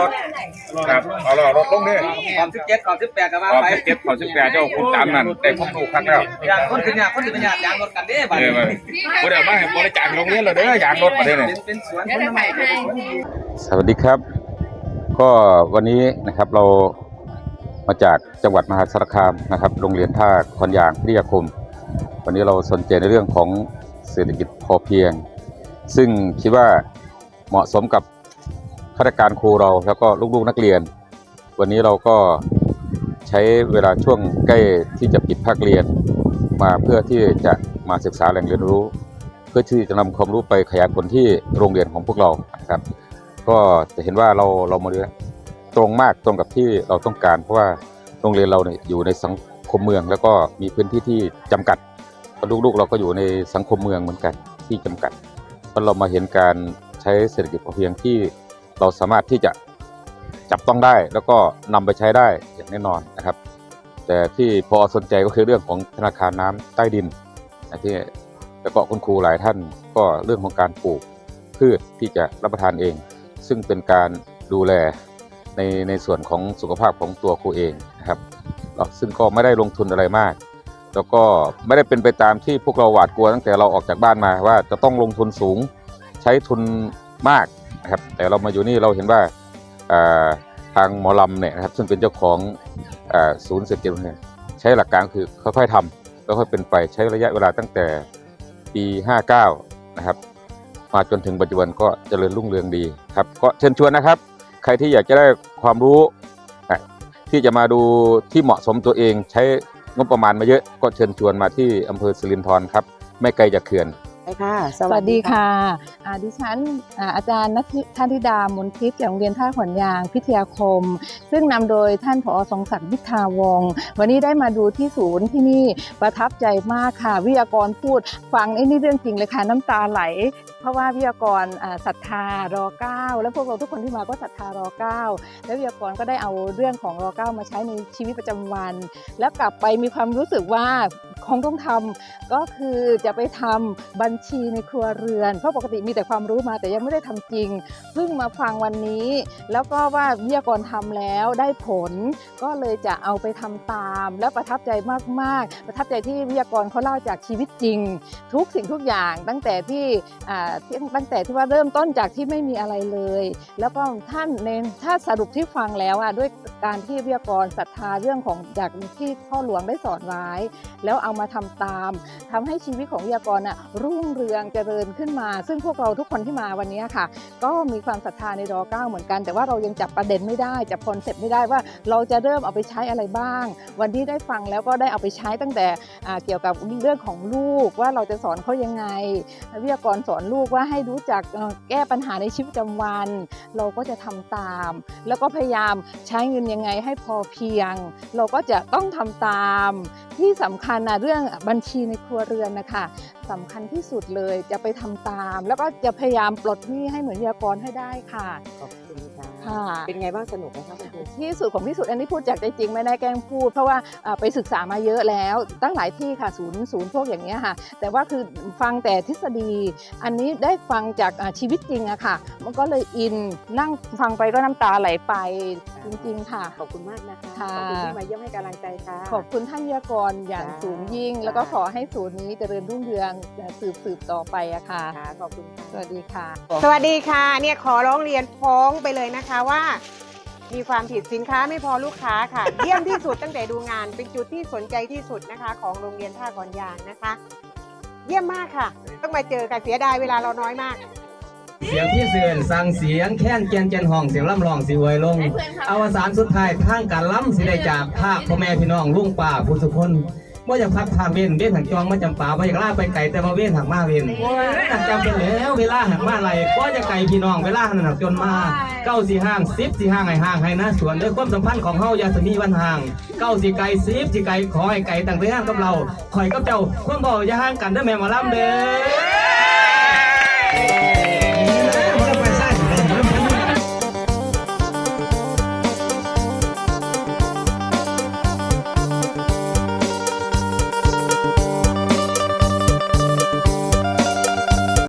รถครับเอาล่อรถลงนี่ขอบสิบเจ็ดขอบสิบแปดกับว่าขอไปสิบเจ็ดขอสิบแปดเจ้าคุณตามนั่นแต่ผมดูคักแล้วอยากคนขึ้นอยากคนที่เป็นอยากยางรถกันเด้บัดเอนี้อมาบ่ได้มาให้บริจาคโรงเรียนเลยเด้อยางรถมาเด้อเป็เนี่ยนเป็นสวนคนใหม่เป็นสวนสวัสดีครับ ก็วันนี้นะครับเรามาจากจังหวัดมหาสารคามนะครับ โรงเรียนท่าคอนยางพิทยาคม วันนี้เราสนใจในเรื่องของเศรษฐกิจพอเพียง ซึ่งคิดว่าเหมาะสมกับ ข้าราชการครูเราแล้วก็ลูกๆนักเรียน วันนี้เราก็ใช้เวลาช่วงใกล้ที่จะปิดภาคเรียน มาเพื่อที่จะมาศึกษาแหล่งเรียนรู้ เพื่อที่จะนำความรู้ไปขยายผลที่โรงเรียนของพวกเราครับ ก็จะเห็นว่าเราเรามาเรียนตรงมากตรงกับที่เราต้องการ เพราะว่าโรงเรียนเราเนี่ยอยู่ในสังคมเมือง แล้วก็มีพื้นที่ที่จำกัดลูกๆ เราก็อยู่ในสังคมเมืองเหมือนกันที่จำกัดเพราะเรามาเห็นการใช้เศรษฐกิจพอเพียงที่ เราสามารถที่จะจับต้องได้ แล้วก็นำไปใช้ได้อย่างแน่นอนนะครับ แต่ที่พอสนใจก็คือเรื่องของธนาคารน้ำใต้ดินนะที่แล้วก็คุณครูหลายท่านก็เรื่องของการปลูกพืชที่จะรับประทานเอง ซึ่งเป็นการดูแลในในส่วนของสุขภาพของตัวครูเองนะครับ ซึ่งก็ไม่ได้ลงทุนอะไรมาก แล้วก็ไม่ได้เป็นไปตามที่พวกเราหวาดกลัวตั้งแต่เราออกจากบ้านมาว่าจะต้องลงทุนสูงใช้ทุนมาก นะครับ แต่เรามาอยู่นี่เราเห็นว่าทางหมอลำเนี่ยนะครับ ซึ่งเป็นเจ้าของศูนย์เศรษฐกิจเนี่ยใช้หลักการคือค่อยๆทำแล้วค่อยเป็นไปใช้ระยะเวลาตั้งแต่ปี 59 นะครับ มาจนถึงปัจจุบันก็เจริญรุ่งเรืองดีครับ ก็เชิญชวนนะครับ ใครที่อยากจะได้ความรู้ที่จะมาดูที่เหมาะสมตัวเองใช้งบประมาณมาเยอะก็เชิญชวนมาที่อำเภอสิรินธรครับ ไม่ไกลจากเขื่อน ไปค่ะสวัสดีค่ะอ่าดิฉันอาจารย์นัทท่านธิดามนทิพย์จากโรงเรียนท่าขอนยางพิทยาคม ซึ่งนำโดยท่านผอทรงศักดิ์วิทาวงวันนี้ได้มาดูที่ศูนย์ที่นี่ประทับใจมากค่ะ วิทยากรพูดฟังไอ้นี่เรื่องจริงเลยค่ะน้ำตาไหล เพราะว่าวิทยากรอ่าศรัทธารอเก้าแล้วพวกเราทุกคนที่มาก็ศรัทธารอเก้าแล้ววิทยากรก็ได้เอาเรื่องของรอเก้ามาใช้ในชีวิตประจำวัน แล้วกลับไปมีความรู้สึกว่าคงต้องทำก็คือจะไปทำบัญชีในครัวเรือน เพราะปกติมีแต่ความรู้มาแต่ยังไม่ได้ทำจริง เพิ่งมาฟังวันนี้ แล้วก็ว่าวิทยากรทำแล้วได้ผล ก็เลยจะเอาไปทำตาม และประทับใจมาก ๆ ประทับใจที่วิทยากรเขาเล่าจากชีวิตจริง ทุกสิ่งทุกอย่างตั้งแต่ที่อ่าที่ตั้งแต่ที่ว่าเริ่มต้นจากที่ไม่มีอะไรเลย แล้วก็ท่านเนนถ้าสรุปที่ฟังแล้วอะด้วยการที่วิทยากรศรัทธาเรื่องของจากที่พ่อหลวงได้สอนไว้ แล้วเอามาทำตามทำให้ชีวิตของวิทยากรน่ะรุ่งเรืองเจริญขึ้นมา ซึ่งพวกเราทุกคนที่มาวันนี้ค่ะ ก็มีความศรัทธาในรอเก้าเหมือนกัน แต่ว่าเรายังจับประเด็นไม่ได้จับคอนเซ็ปต์ไม่ได้ว่าเราจะเริ่มเอาไปใช้อะไรบ้าง วันที่ได้ฟังแล้วก็ได้เอาไปใช้ตั้งแต่เกี่ยวกับเรื่องของลูกว่าเราจะสอนเขายังไงวิทยากรสอนลูกว่าให้รู้จักแก้ปัญหาในชีวิตประจำวัน เราก็จะทำตาม แล้วก็พยายามใช้เงินยังไงให้พอเพียง เราก็จะต้องทำตาม ที่สำคัญนะเรื่องบัญชีในครัวเรือนนะคะสำคัญที่สุดเลยจะไปทำตาม แล้วก็จะพยายามปลดหนี้ให้เหมือนยากรให้ได้ค่ะขอบ คุณค่ะค่ะ เป็นไงบ้างสนุกไหมคะคุณครู ที่สุดของที่สุดอันนี้พูดจากใจจริงไม่ได้แกล้งพูด เพราะว่าอ่าไปศึกษามาเยอะแล้ว ตั้งหลายที่ค่ะศูนย์ศูนย์พวกอย่างเนี้ยค่ะ แต่ว่าคือฟังแต่ทฤษฎี อันนี้ได้ฟังจากอ่าชีวิตจริงอะค่ะ มันก็เลยอินนั่งฟังไปก็น้ำตาไหลไป จริงๆค่ะ ขอบคุณมากนะคะค่ะขอบคุณที่มาเยี่ยมให้กำลังใจค่ะ ขอบคุณท่านวิทยากรอย่างจ้าสูงยิ่ง แล้วก็ขอให้ศูนย์นี้เจริญรุ่งเรืองสืบสืบต่อไปอะค่ะค่ะขอบคุณค่ะสวัสดีค่ะ สวัสดีค่ะ เนี่ยขอร้องเรียนฟ้องไปเลยนะคะว่า มีความผิดสินค้าไม่พอลูกค้าค่ะ เยี่ยมที่สุดตั้งแต่ดูงาน เป็นจุดที่สนใจที่สุดนะคะ ของโรงเรียนท่าก่อนยางนะคะ เยี่ยมมากค่ะ ต้องมาเจอค่ะเสียดายเวลาเราน้อยมาก เสียงที่เสื่อนสั่งเสียงแค้นเกียนเจนห้องเสียงล่ำรองสิอวยลง อวสานสุดท้ายทางการล้ำสิได้จากภาคพ่อแม่พี่น้องลุงป่าผู้สุคนว่าอยากพักทางเว้นเว้นหักจองมาจำป่าว่าอยากล่าไปไก่แต่มาเว้นหักมาเว้นหักจำเป็นแล้วเวลาหักมาไหลก็จะไก่พี่น้องเวลาหันหักจนมาเก้าสี่ห้างสิบสี่ห้างให้ห้างให้นะส่วนด้วยความสัมพันธ์ของเฮาอย่าสมีวันห่างเก้าสี่ไก่สิบสี่ไก่ขอให้ไก่ต่างไปห้างกับเราคอยกับเจ้าคนบอกอย่าห่างกันเด้อแม่หมาล่ำเด้อ